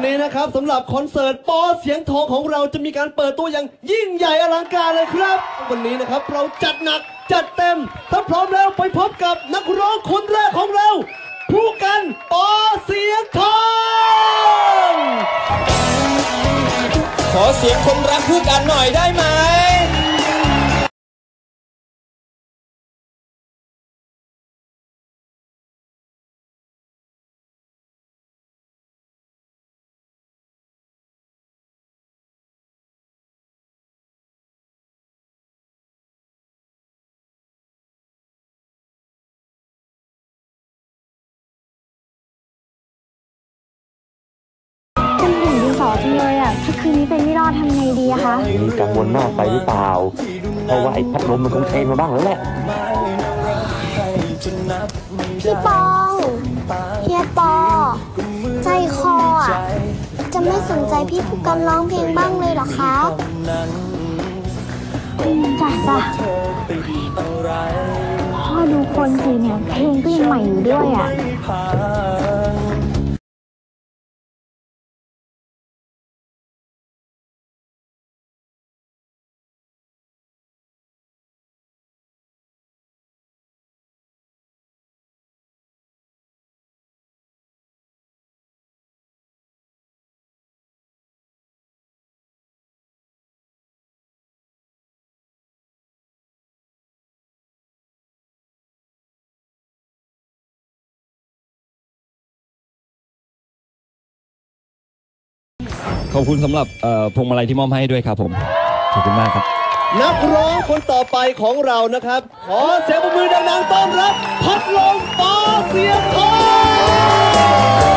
วันนี้นะครับสำหรับคอนเสิร์ตปอเสียงทองของเราจะมีการเปิดตัวอย่างยิ่งใหญ่อลังการเลยครับ วันนี้นะครับเราจัดหนักจัดเต็ม ถ้าพร้อมแล้วไปพบกับนักร้องคนแรกของเรา ผู้กันปอเสียงทอง ขอเสียงคนรักผู้กันหน่อยได้ไหม คืนนี้ไปไม่รอดทำไงดีอะคะ มีกังวลมากไปหรือเปล่า เพราะว่าไอ้พัดลมมันคงเทมาบ้างแล้วแหละ พี่ปองเฮียปอ ใจคออะจะไม่สนใจพี่ผู้กันร้องเพลงบ้างเลยเหรอคะอืมจ้ะจ้ะพ่อดูคนสิเนี่ยเพลงก็ยังใหม่อยู่ด้วยอะ อบคุณสำหรับเอ่อพวงมาลัยที่มอบให้ด้วยครับผมขอบคุณมากครับ นักร้องคนต่อไปของเรานะครับ ขอเสียงปรบมือดังๆต้อนรับ พัดลมปอเสียงทอง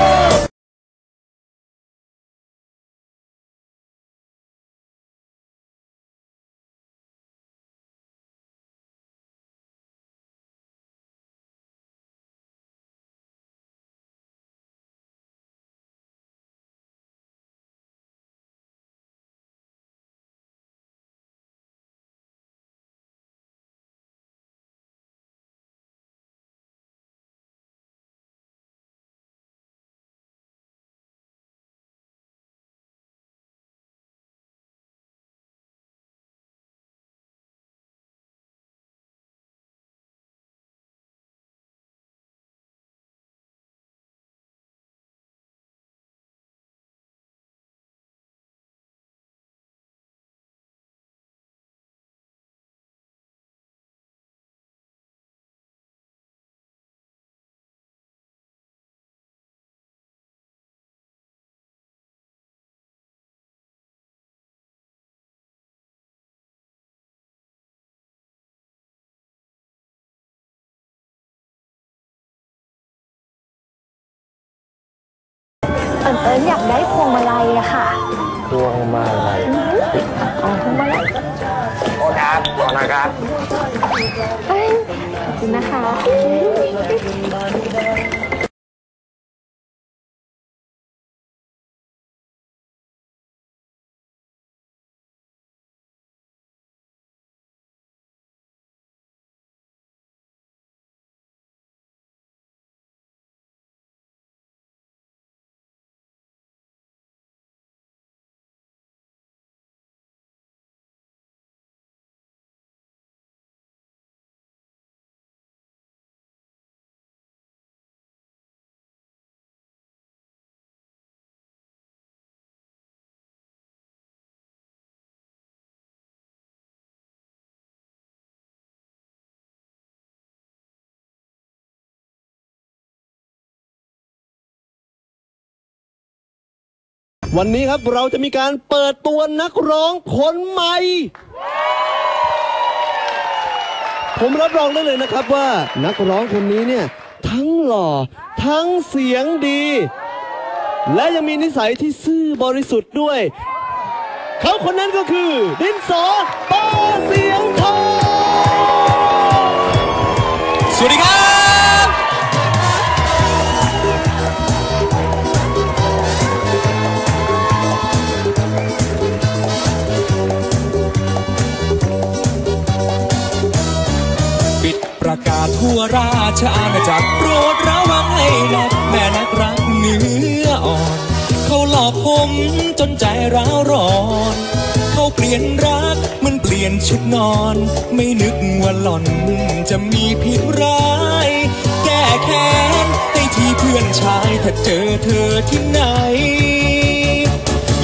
อิญเอิญอยากได้พวงมาลัยอะค่ะ พวงมาลัยอ๋อพวงมาลัยโอ้ครับขอนะครับเอ้ยขอบคุณนะคะ วันนี้ครับเราจะมีการเปิดตัวนักร้องคนใหม่ ผมรับรองได้เลยนะครับว่านักร้องคนนี้เนี่ยทั้งหล่อ ทั้งเสียงดี และยังมีนิสัยที่ซื่อบริสุทธิ์ด้วย เขาคนนั้นก็คือ ดินสอปอเสียงทอง มจนใจร้าวร้อนเขาเปลี่ยนรักเหมันเปลี่ยนชุดนอน ไม่นึกว่าหล่อนจะมีผิดร้าย แก้แค้นให้ที่เพื่อนชายถ้าเจอเธอที่ไหน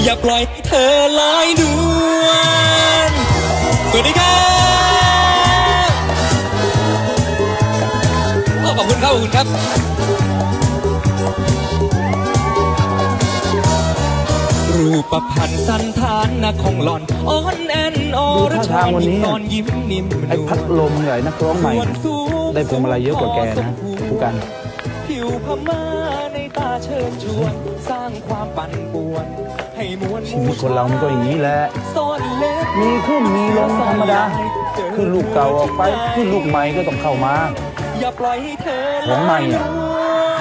อย่าปล่อยให้เธอลอยนวลสวัสดีครับขอบคุณครับขอบคุณครับ รูปพันธ์สันฐานนะของหล่อนอ่อนแอนอรชาดูท่าทางวันนี้นอนยิ้มนิ่มไอ้พัดลมเนี่ยไอ้นักร้องใหม่เนี่ยได้พวงมาลัยเยอะกว่าแกนะผู้กันผิวพม่าในตาเชิญชวน สร้างความปั่นป่วนให้มวลชีวิตคนเรามันก็อย่างนี้แหละซ่อนเล็บมีขึ้นมีลงธรรมดาขึ้นลูกเก่าออกไปขึ้นลูกใหม่ก็ต้องเข้ามาอย่าปล่อยให้เธอของใหม่อะ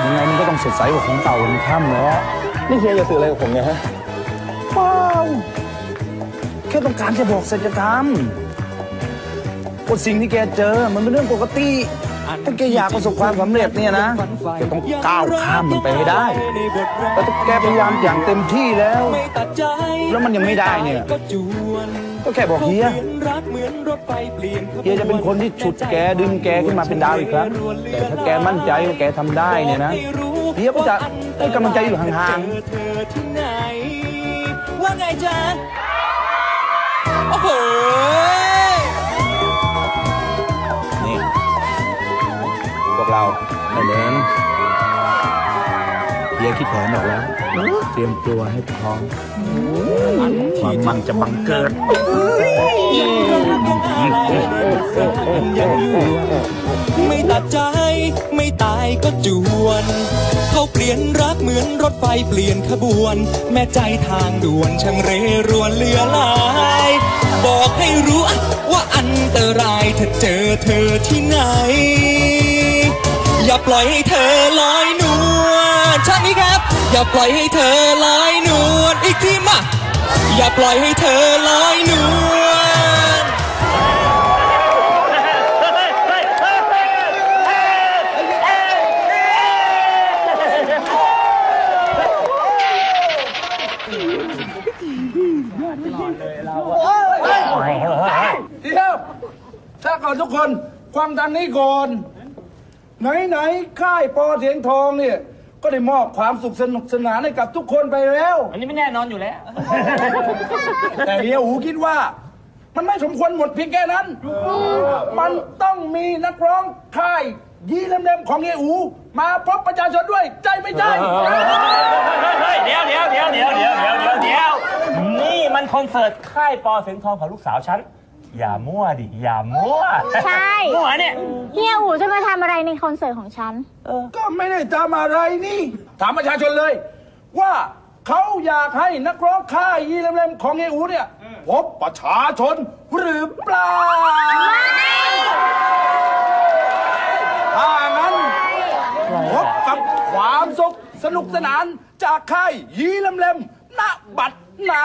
ยังไงมันก็ต้องสดใสกว่าของเก่ามันค่ำแล้วนี่เฮียจะสื่ออะไรกับผมเนี่ยฮะเปล่า แค่ต้องการจะบอกสัจธรรมว่าสิ่งที่แกเจอมันเป็นเรื่องปกติ ถ้าแกอยากประสบความสำเร็จเนี่ยนะแกต้องก้าวข้ามมันไปให้ได้ แต่ถ้าแกพยายามอย่างเต็มที่แล้ว แล้วมันยังไม่ได้เนี่ย ก็แค่บอกเฮียเฮียจะเป็นคนที่ฉุดแกดึงแกขึ้นมาเป็นดาวอีกครั้งแต่ถ้าแกมั่นใจว่าแกทำได้เนี่ยนะเฮียก็จะให้กำลังใจอยู่ห่างเว่าไงจ๊ะ โอ้โห นี่ พวกเราไม่เลิน ยคิดแผนออกแล้ว เตรียมตัวให้พร้อมความมันจะบังเกิดไม่ตัดใจไม่ตายก็จวน เขาเปลี่ยนรักเหมือนรถไฟเปลี่ยนขบวน แม่ใจทางด่วนช่างเรรวนเหลือลาย บอกให้รู้ว่าอันตรายถ้าเจอเธอที่ไหน อย่าปล่อยให้เธอลอยน วลชาตินี้ครับ อย่าปล่อยให้เธอลอยนวลอีกทีมา อย่าปล่อยให้เธอลอยนวลเดี๋ยวถ้าก่อนทุกคนฟังทางนี้ก่อนไหนไหนๆค่ายปอเสียงทองเนี่ย ก็ได้มอบความสุขสนุกสนานให้กับทุกคนไปแล้ว อันนี้ไม่แน่นอนอยู่แล้ว แต่เฮียหูคิดว่า มันไม่สมควรหมดเพียงแค่นั้น มันต้องมีนักร้องค่ายยี่เล่มๆของเฮูมาพบประชาชนด้วยใจไม่ใจ เฮ้ยเดี๋ยวเดี๋ยวเดี๋ยวเดี๋ยวเดี๋ยวเดี๋ยวเดี๋ยวนี่มันคอนเสิร์ตค่ายปอเสียงทองของลูกสาวฉัน อย่ามั่วดิ อย่ามั่วใช่ มั่วเนี่ย เฮียอูจะมาทำอะไรในคอนเสิร์ตของฉัน ก็ไม่ได้ทำอะไรนี่ ถามประชาชนเลย ว่าเขาอยากให้นักร้องค่ายยีเล่มๆของเฮียอูเนี่ย พบประชาชนหรือเปล่าถ้างั้นพบกับความสุขสนุกสนานจากค่ายยีเล่มๆณบัดนา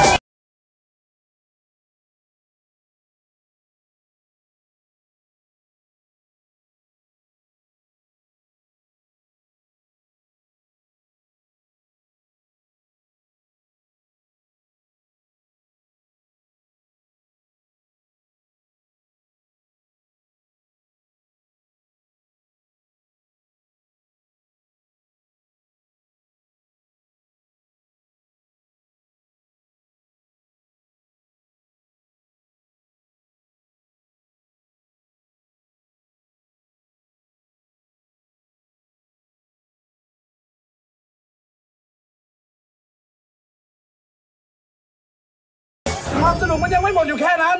ความสนุกมันยังไม่หมดอยู่แค่นั้น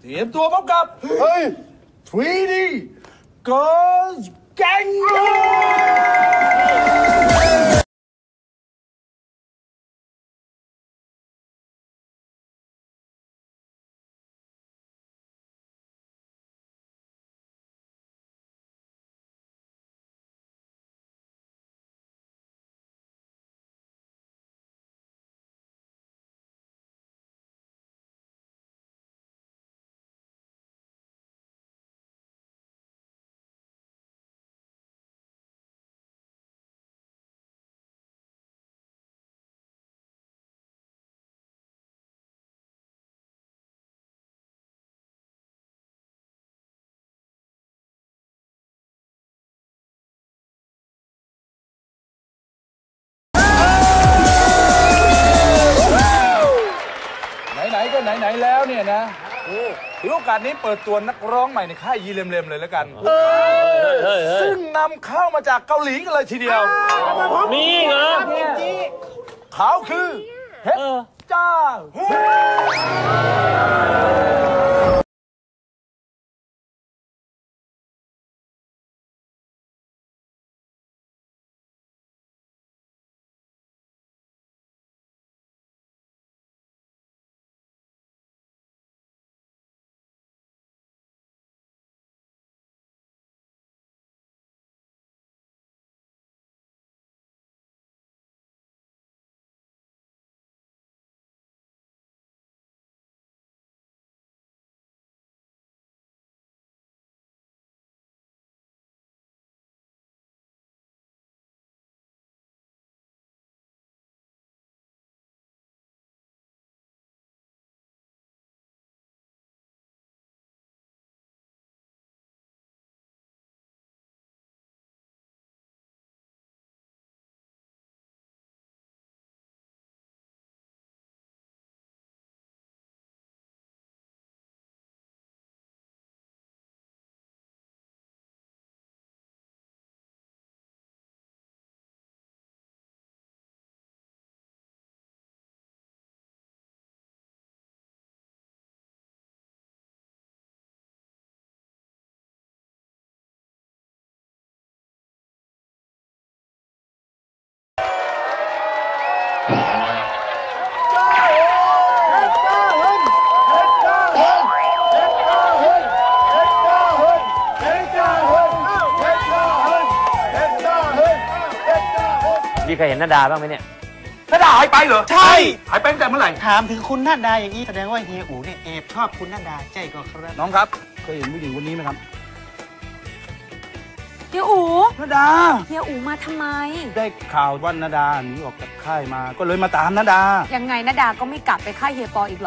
เตรียมตัวพบกับ เฮ้ย 3D Girls Gang ถือโอกาสนี้เปิดตัวนักร้องใหม่ในค่ายยีเลมเลมเลยแล้วกัน ซึ่งนำเข้ามาจากเกาหลีกันเลยทีเดียวมีเหรอเขาคือเฮ็ดจ้า มีใครเห็นนาดาบ้างไหมเนี่ย นาดาหายไปเหรอ ใช่ หายไปตั้งแต่เมื่อไหร่ ถามถึงคุณนาดาอย่างนี้แสดงว่าเฮียอูเนี่ยแอบชอบคุณนาดาใจก็ครับ น้องครับ เคยเห็นผู้หญิงคนนี้ไหมครับเฮียอูนาดา เฮียอูมาทำไม ได้ข่าวว่านาดาหนีออกจากค่ายมา ก็เลยมาตามนาดา ยังไงนาดาก็ไม่กลับไปค่ายเฮียปออีกหรอก